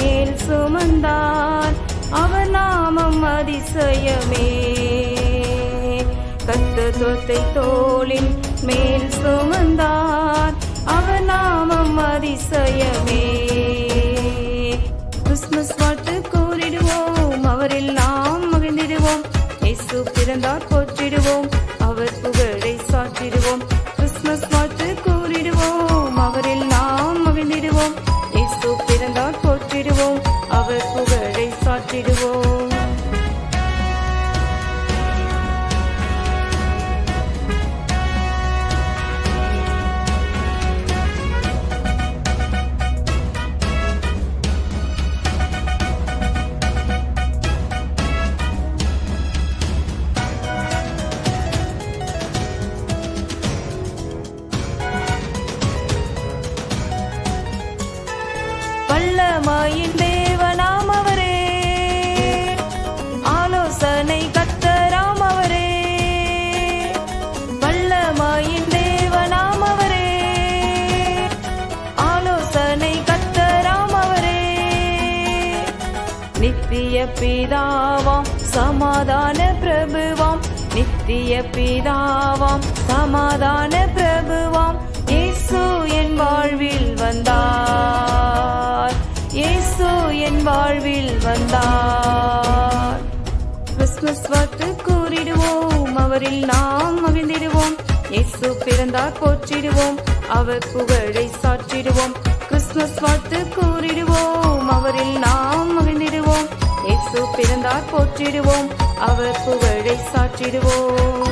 மேல் சுமந்தார். அவர் நாமம் அதிசயமே. கட்டு தொத்தை தோளின் மேல் சுமந்தார். அவர் நாமம் அதிசயமே. கிறிஸ்துமஸ் வாழ்த்து கூறிடுவோம். அவரில் நாம் மகிழ்ந்திடுவோம். இயேசு பிறந்தார் போற்றிடுவோம். அவர் புகழை சாற்றிடுவோம். கிறிஸ்துமஸ் புகழை நித்திய பிதாவாம் சமாதான பிரபுவாம். நித்திய பிதாவாம் சமாதான பிரபுவாம். இயேசு என் வாழ்வில் வந்தார். இயேசு என் வாழ்வில் வந்தார். கிறிஸ்துமஸ் வாழ்த்து கூறிடுவோம் அவரில் நாம் மகிழ்ந்திடுவோம். இயேசு பிறந்தார் போற்றிடுவோம் அவர் புகழை சாற்றிடுவோம். கிறிஸ்துமஸ் வாழ்த்து கூறிடுவோம் அவரில் நாம் சிறந்தார் போற்றிடுவோம். அவர் புகழை சாற்றிடுவோம்.